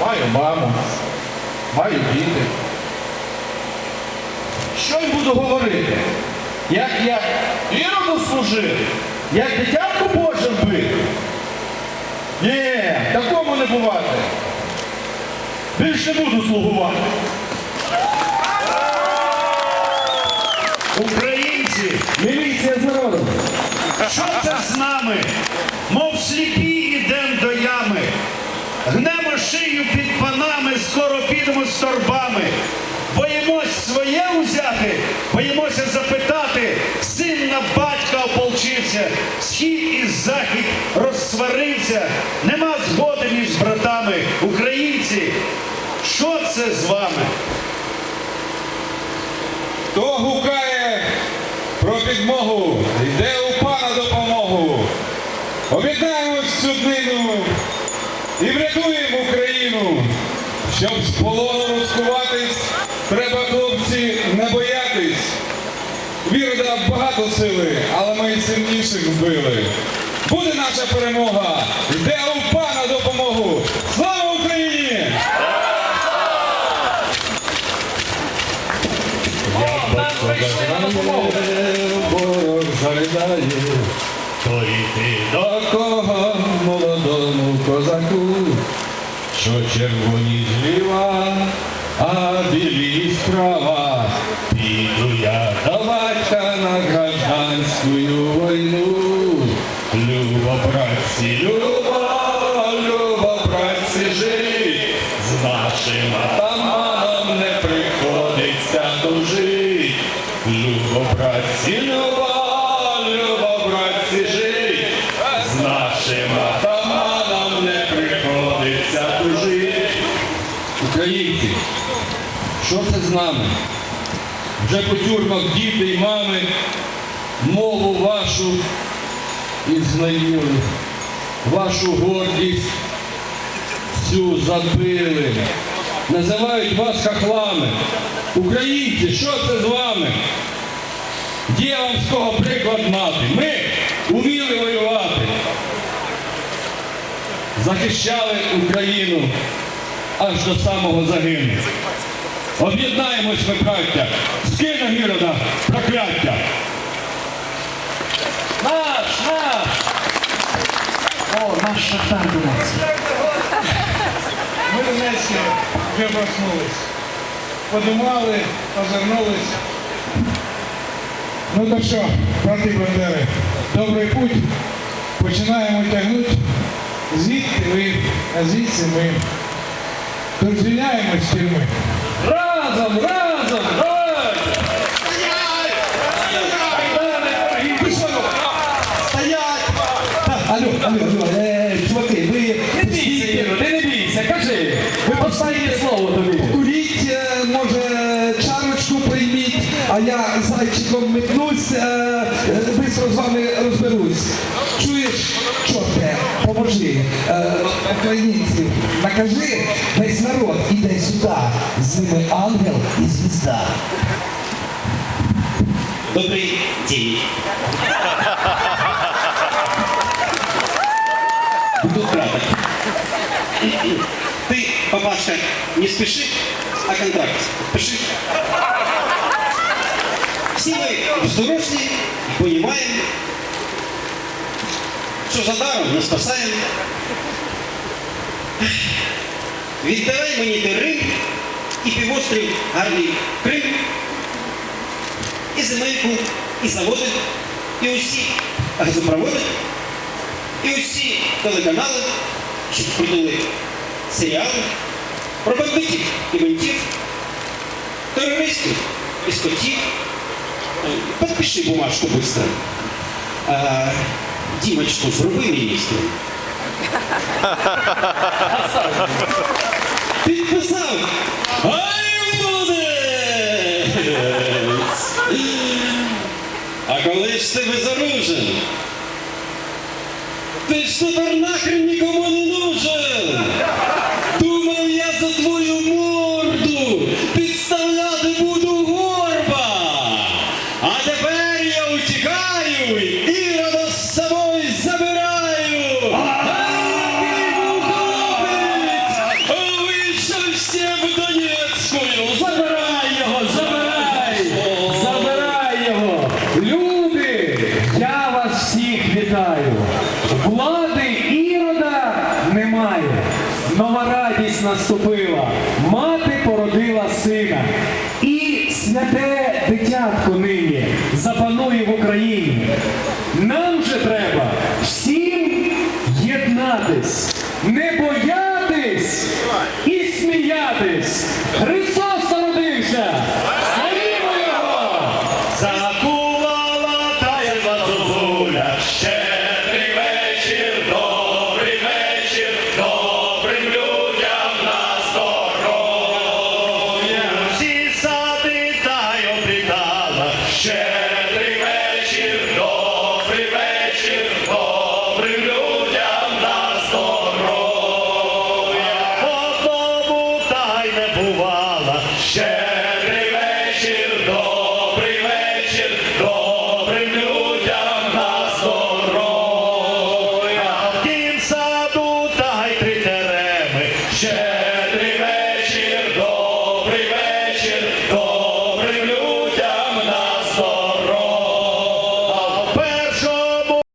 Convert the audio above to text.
Маю маму, маю діти. Що й буду говорити? Як я іроду служив, як дитятку Божим бив? Ні, такому не бувати. Більше буду слугувати. Українці, Міліція з торбами. Боїмось своє узяти, боїмося запитати. Син на батька ополчився, схід і захід розсварився. Нема згоди між братами. Українці, що це з вами? Хто гукає про підмогу, йде у пана допомогу. Об'єднаємось в цю днину і врятуємо Україну. Щоб з полону розкуватись, треба, хлопці, не боятись. Вірода багато сили, але ми сильніших збили. Буде наша перемога, йде у пана допомогу. Слава Україні! Ворог залітає. То йти До кого молодому козаку, що червоні зліва, а білі справа, піду я до батька на гражданську війну. Любо, братці, любо, любо, братці, жить, з нашим атаманом не приходиться тужить. Любо, братці, любо, Українці, що це з нами? Вже по тюрмах діти й мами, мову вашу і знайомі, вашу гордість цю забили. Називають вас хахлами. Українці, що це з вами? Є вам з кого приклад мати. Ми вміли воювати. Захищали Україну аж до самого загину. Об'єднаємось, ми, браття, скинемо Гірода прокляття. Наш, наш! О, наш шахтар до нас. Ми Донецькі вже проснулись. Подумали, озирнулись. Ну то що, брати Бандери, добрий путь. Починаємо тягнути. Звідти ви, а звідси ми. Тож звільняємось з тюрми. Разом, разом, давайте! Алло, алло, алло, е, чуваки, ви Не бійся, ти не бійся, кажи. Ви Останнє слово тобі. Куріть, е, може, чарочку прийміть, а я зайчиком метнусь, е, е, бистро з вами розберусь. Чуєш, чорте, поможи, е, українці, накажи, весь народ іде сюди, з ними ангел і звізда. Добрый день. Буду краток. Ты, папашка, не спеши, а контракт пиши. Все мы взрослые и понимаем, что за даром не спасаем. Віддавай мені ти Рим і півострів гарний Крим, і земельку, і заводи, і усі газопроводи, і усі телеканали, щоб крутили серіали про бандитів і ментів, терористів і скотів. Е, Подпиши бумажку быстро. Дімочку, зроби міністром. Підписав. Ай, молодець! А коли ж ти безоружен? Ти ж тепер нахрен нікому не нужен! нова радість наступила, мати породила сина. І святе дитятко нині запанує в Україні. Нам же треба всім єднатись, не боятись і сміятись. Христос народився! Славімо його! не бува.